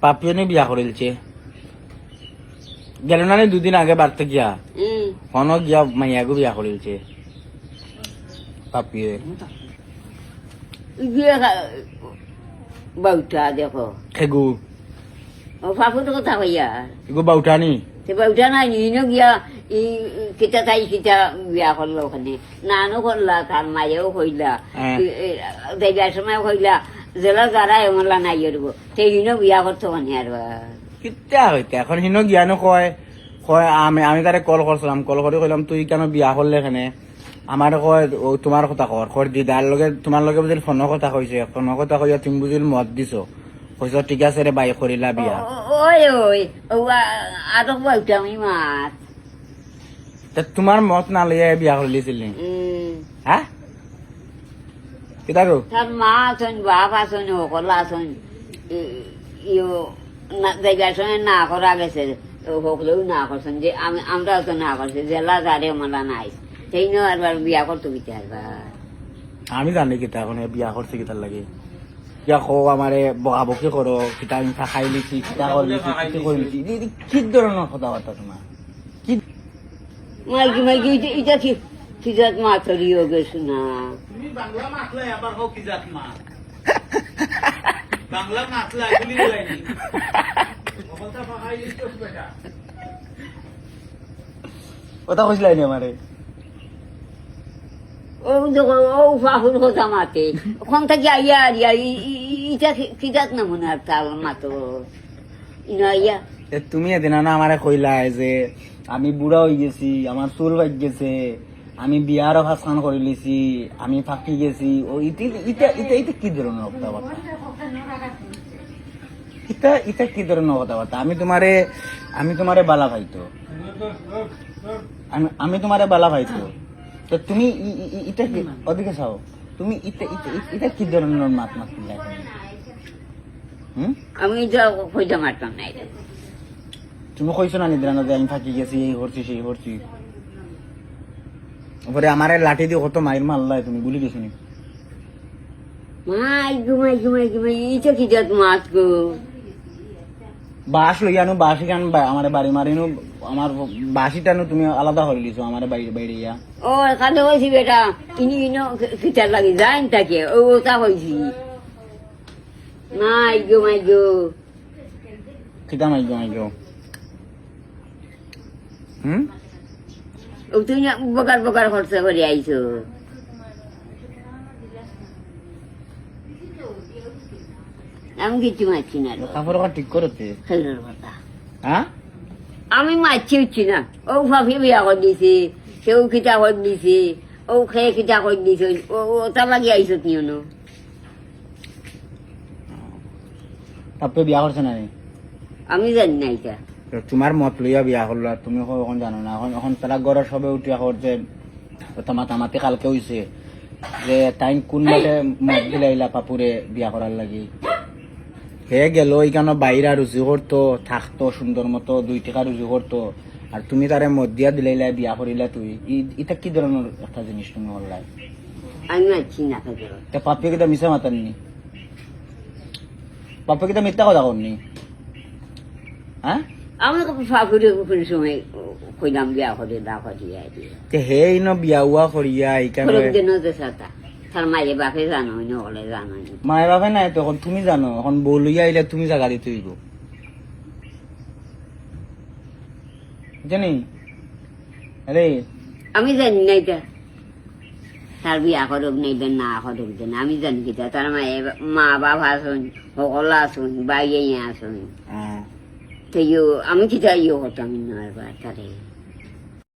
পাপিয়নে বিয়া করিলছে। গেল না দুদিন আগে বাড়তে গিয়া। হন গিয়া মাইয়াগো বিয়া করিলছে। পাপিয়ে। গিয়ে দেখো। খেগু ও ফাফু কথা কইয়া। এগো বাউটা নি? সে বউটা নাই নিনো গিয়া ই কিতা তাই কিতা বিয়া করল ওখানে। নানও করলা তার মায়েও কইলা। হ্যাঁ। দেখার সময় কইলা। জেলা যারা এমলা নাই এরব সেই হিনো বিয়া করতো মানে আর কিতা হইতে? এখন হিনো জ্ঞানো কয় কয় আমি আমি তারে কল করছিলাম কল করে কইলাম তুই কেন বিয়া করলে এখানে আমার কয় ও তোমার কথা কর কর দিদার লগে তোমার লগে বুঝিল ফোনৰ কথা কৈছে ফোনৰ কথা কইয়া তুমি বুঝিল মত দিছ। কৈছ ঠিক আছে রে বাই কৰিলা বিয়া। ওই ও আদক বউটা আমি মাছ তা তোমাৰ মত নালিয়ে বিয়া কৰিলিছিলি হা? কিতা তার মা আছেন বাপ আছেন সকলা আছেন দেখার সময় না করা গেছে সকলেও না করছেন যে আমি আমরাও তো না করছি জেলা যারে মালা নাই সেই নিয়ে আর বিয়া করতো বিতে আর আমি জানি কিতা এখন বিয়া করছে কিতার লাগে কিয়া কো আমারে বকাবকি করো কিতা আমি খাই লিছি কিতা করলিছি কিতা করলিছি কি ধরনের কথাবার্তা তোমার কি মাইকি মাইকি এটা- এটা কি কিজাত মা তরিও গেছো না। তুমি বাংলা মাতলাই আবার হোক কি জাত মা বাংলা কথা পাকাই লিখছ বেটা। কথা কইছিলাই নি আমারে? ও দেখো ও ফাহুর কথা মাতে। ওখান থেকে আইয়া এটা কিজাত না মনে আর তাল মাতো। ইনো আইয়া। তুমি এদিন না আমারে কইলাই যে আমি বুড়া হয়ে গেছি আমার চুল বাজ গেছে। আমি বিয়ার ভাসান করে লিছি আমি ফাঁকি গেছি। ও ইতি ইটা ইটা ইটা কি ধরনের কথাবার্তা ইটা ইটা কি ধরনের কথাবার্তা আমি তোমারে আমি তোমারে বালা ভাইতো আমি আমি তোমারে বালা ভাইতো তো তুমি ইটা কি ওদিকে চাও। তুমি ইটা ইটা ইটা কি ধরনের মাত মাত হুম? আমি এটা কইতে মারতাম না তুমি কইছো না নিদ্রা না যে আমি ফাঁকি গেছি এই করছি সেই করছি ওপরে আমারে লাঠি দিয়ে কত মাইর মারলাই তুমি গুলি গেছো নি মাই ঘুমাই ঘুমাই ঘুমাই এটা কিজাত মাছ গো? বাঁশ লই আনো বাঁশি কান আমার বাড়ি মারিনো আমার বাঁশি টানো তুমি আলাদা হয়ে লিছো আমার বাইরে বাইরে ইয়া। ও কাঁদে কইছি বেটা ইনি ইনো কিতার লাগি যাইন তাকে ও তা কইছি। মাই গো মাই গো। খিতা মাই গো মাই গো। হুম? না বকার বকার খরচা করে আইছো। আমি কিছু মারছি না কাপড় ঠিক করতে খেলার কথা হ্যাঁ? আমি মারছি উঠছি না। ও ভাবি বিয়া করে দিছে সেও খিতা করে দিছে ও খেয়ে খিতা করে দিছে ও ও তা লাগি আইছো তুই নো তারপরে বিয়া করছে না আমি জানি না এটা। তোমার মত লইয়া বিয়া করল আর তুমি এখন এখন জানো না। এখন এখন তারা ঘরের সবে উঠিয়া করছে মাতামাতি কালকে হইছে যে টাইম কোন মাঠে মত দিলাইলা পাপুরে বিয়া করার লাগি? হে গেল এইখানে বাইরা রুজি করতো থাকতো সুন্দর মতো দুই টাকা রুজি করতো আর তুমি তারে মত দিয়া দিলাইলা বিয়া করিলা তুই। ই- ইটা কি ধরনের একটা জিনিস তুমি তে পাপি কিটা মিশা মাতাননি পাপি কিটা মিথ্যা কথা করনি হ্যাঁ আমি ফাঁকুরে কোনো সময় কইলাম বিয়া করে দা করি তে হে ইন বিয়া উয়া করিয়া এইখানে খরচ দিন সাতা। তার মায়ের বাপে জানো না হলে জানো মায়ের বাপে নাই তো এখন তুমি জানো এখন বউ লইয়া আইলে তুমি জাগা দিতে হইব। জানি? আরে আমি জানি না এটা তার বিয়া করুক নেবেন না করুক দেন আমি জানি কিটা তার মায়ের মা বাবা আসুন সকল আসুন বাইয়ে আসুন আহ, তো ইয়ে আমি কিটা ইয়ে করতাম না এবার তারে